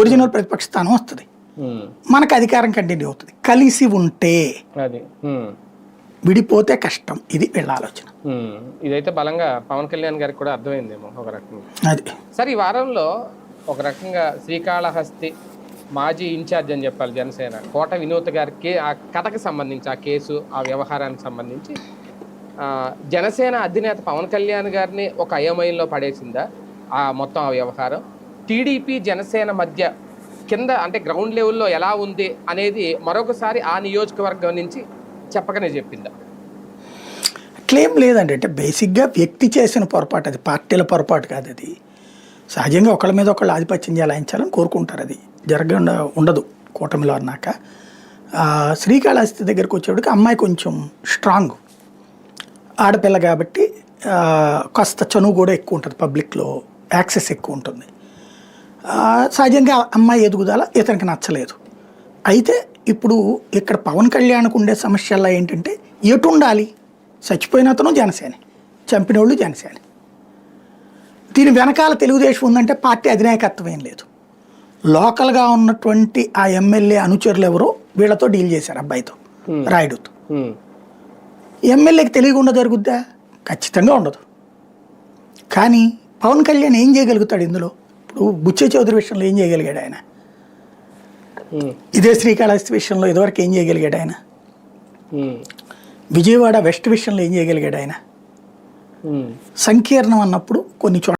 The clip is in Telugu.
ఒరిజినల్ ప్రతిపక్ష స్థానం వస్తుంది మనకు అధికారం కంటిన్యూ అవుతుంది. కలిసి ఉంటే విడిపోతే కష్టం. ఇది వీళ్ళ ఆలోచన. ఇదైతే బలంగా పవన్ కళ్యాణ్ గారికి కూడా అర్థమైందేమో ఒక రకంగా. అది. సార్ ఈ వారంలో ఒక రకంగా శ్రీకాళహస్తి మాజీ ఇన్ఛార్జ్ అని చెప్పాలి జనసేన కోట వినోద్ గారికి ఆ కథకి సంబంధించి ఆ కేసు ఆ వ్యవహారానికి సంబంధించి జనసేన అధినేత పవన్ కళ్యాణ్ గారిని ఒక అయోమయంలో పడేసిందా? ఆ మొత్తం ఆ వ్యవహారం. టీడీపీ జనసేన మధ్య కింద అంటే గ్రౌండ్ లెవెల్లో ఎలా ఉంది అనేది మరొకసారి ఆ నియోజకవర్గం నుంచి చెప్పకనే చెప్పిందా. క్లెయిమ్ లేదండి. అంటే బేసిక్గా వ్యక్తి చేసిన పొరపాటు అది పార్టీల పొరపాటు కాదు అది. సహజంగా ఒకళ్ళ మీద ఒకళ్ళు ఆధిపత్యం చేయాలని కోరుకుంటారు అది. జరగకుండా ఉండదు కూటమిలో అన్నాక. శ్రీకాళహస్తి దగ్గరికి వచ్చేటికి అమ్మాయి కొంచెం స్ట్రాంగ్ ఆడపిల్ల కాబట్టి కాస్త చనువు కూడా ఎక్కువ ఉంటుంది పబ్లిక్లో యాక్సెస్ ఎక్కువ ఉంటుంది. సహజంగా అమ్మాయి ఎదుగుదల ఇతనికి నచ్చలేదు. అయితే ఇప్పుడు ఇక్కడ పవన్ కళ్యాణ్కు ఉండే సమస్యల్లో ఏంటంటే ఎటు ఉండాలి? చచ్చిపోయిన అతను జనసేన చంపినోళ్ళు జనసేన. దీని వెనకాల తెలుగుదేశం ఉందంటే పార్టీ అధినాయకత్వం ఏం లేదు. లోకల్గా ఉన్నటువంటి ఆ ఎమ్మెల్యే అనుచరులు ఎవరో వీళ్ళతో డీల్ చేశారు అబ్బాయితో రాయుడుతో. ఎమ్మెల్యేకి తెలియకుండా జరుగుద్దా? ఖచ్చితంగా ఉండదు. కానీ పవన్ కళ్యాణ్ ఏం చేయగలుగుతాడు ఇందులో? ఇప్పుడు బుచ్చే చౌదరి విషయంలో ఏం చేయగలిగాడు ఆయన? ఇదే శ్రీకాళహస్తి విషయంలో ఇదివరకు ఏం చేయగలిగాడు ఆయన? విజయవాడ వెస్ట్ విషయంలో ఏం చేయగలిగాడు ఆయన. సంకీర్ణం అన్నప్పుడు కొన్ని చోట్ల